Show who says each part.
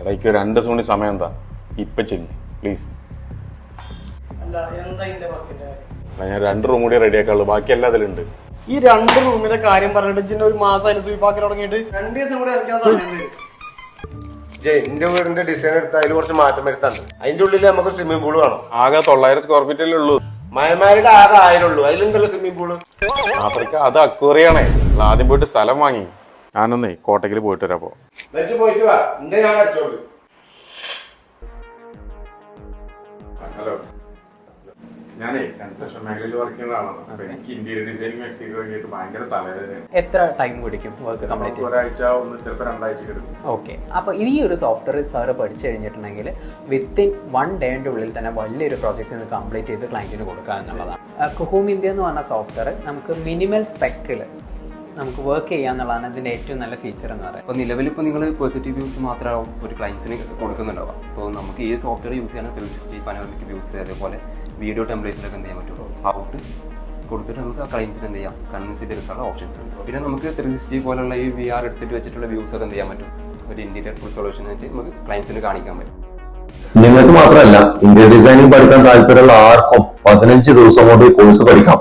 Speaker 1: ഇടയ്ക്ക് രണ്ട് ദിവസം കൂടി സമയം എന്താ ഇപ്പൊ ചെല്ലി പ്ലീസ് ഞാൻ രണ്ട് റൂം കൂടി റെഡി ആക്കാളൂ ബാക്കി എല്ലാ അതിലുണ്ട്
Speaker 2: ഈ രണ്ട് റൂമിന്റെ കാര്യം പറഞ്ഞിട്ട് ചിന്ന ഒരു മാസം അതിന് സ്വീപ്പാക്കി തുടങ്ങിയിട്ട് രണ്ട് ദിവസം കൂടി ഇറക്കാൻ സമയം തരും
Speaker 3: ജെ എന്റെ വീടിന്റെ ഡിസൈൻ എടുത്ത് അതിൽ കുറച്ച് മാറ്റം വരുത്താണ്ട് അതിന്റെ ഉള്ളിൽ നമുക്ക് സ്വിമ്മിംഗ് പൂൾ വേണം.
Speaker 1: ആകെ തൊള്ളായിരം സ്ക്വയർ ഫീറ്റല്ലേ ഉള്ളൂ.
Speaker 3: മയമാരുടെ ആകെ ആയിരം ഉള്ളൂ. അതിലുണ്ടല്ലോ സ്വിമ്മിംഗ് പൂൾ
Speaker 1: ആഫ്രിക്ക അത് അക്വേറിയാണേ നിങ്ങൾ ആദ്യം പോയിട്ട് സ്ഥലം വാങ്ങി. ഞാനൊന്നേ കോട്ടയ്ക്ക് പോയിട്ട് വരാം അപ്പോ
Speaker 3: വെച്ച് പോയിട്ട് വാ. ഞാൻ വരച്ചോളൂ
Speaker 1: ഹലോ. ഞാനേ കൺസ്ട്രക്ഷൻ മേഖലയിൽ വർക്ക് ചെയ്യുന്ന ആളാണ്. അപ്പൊ എനിക്ക് ഇന്റീരിയർ ഡിസൈനിങ് എക്സ്റ്റീരിയർ ആയിട്ട് ഭയങ്കര തലവേദനയാണ്.
Speaker 4: എത്ര ടൈം പിടിക്കും വർക്ക് കംപ്ലീറ്റ്
Speaker 1: ഒരാഴ്ച ഒന്ന് ചിലപ്പോൾ രണ്ടാഴ്ച എടുക്കും.
Speaker 4: ഓക്കെ അപ്പോൾ ഈ ഒരു സോഫ്റ്റ്വെയർ സാറ് പഠിച്ചു കഴിഞ്ഞിട്ടുണ്ടെങ്കിൽ വിത്തിൻ വൺ ഡേന്റെ ഉള്ളിൽ തന്നെ വലിയൊരു പ്രോജക്റ്റ് കംപ്ലീറ്റ് ചെയ്ത് ക്ലയന്റിന് കൊടുക്കുക എന്നുള്ളതാണ്. കുഹൂം ഇന്ത്യ എന്ന് പറഞ്ഞ സോഫ്റ്റ്വെയർ നമുക്ക് മിനിമൽ സ്പെക്കിൽ നമുക്ക് വർക്ക് ചെയ്യാന്നുള്ളതാണ് അതിന്റെ ഏറ്റവും നല്ല ഫീച്ചർ എന്ന് പറയുന്നത്.
Speaker 5: അപ്പോൾ നിലവിൽ ഇപ്പോൾ നിങ്ങൾ പോസിറ്റീവ് വ്യൂസ് മാത്രമാവും ഒരു ക്ലയൻസിന് കൊടുക്കുന്നുണ്ടാവുക. അപ്പോൾ നമുക്ക് ഈ സോഫ്റ്റ്വെയർ യൂസ് ചെയ്യാൻ ത്രീ സിക്സ്റ്റി യൂസ് വ്യൂസ് അതേപോലെ വീഡിയോ ടെമ്പറേച്ചറൊക്കെ എന്ത് ചെയ്യാൻ പറ്റുള്ളൂ? ഔട്ട് കൊടുത്തിട്ട് നമുക്ക് ആ ക്ലയൻസിന് എന്ത് ചെയ്യാം? കൺവിൻസ് ചെയ്തെടുക്കാനുള്ള ഓപ്ഷൻസ് ഉണ്ട്. പിന്നെ നമുക്ക് ത്രീ സിക്സ്റ്റി പോലുള്ള ഈ വി ആർ ഹെഡ്സെറ്റ് വെച്ചിട്ടുള്ള വ്യൂസ് ഒക്കെ എന്ത് ചെയ്യാൻ പറ്റും? ഒരു ഇന്റീരിയർ ഫുൾ സൊല്യൂഷൻ ആയിട്ട് നമുക്ക് ക്ലയൻസിന് കാണിക്കാൻ പറ്റും.
Speaker 6: നിങ്ങൾക്ക് മാത്രമല്ല ഇന്റീരിയർ ഡിസൈനിങ് പഠിക്കാൻ താല്പര്യമുള്ള ആർക്കും പതിനഞ്ച് ദിവസം കൊണ്ട് കോഴ്സ് പഠിക്കാം.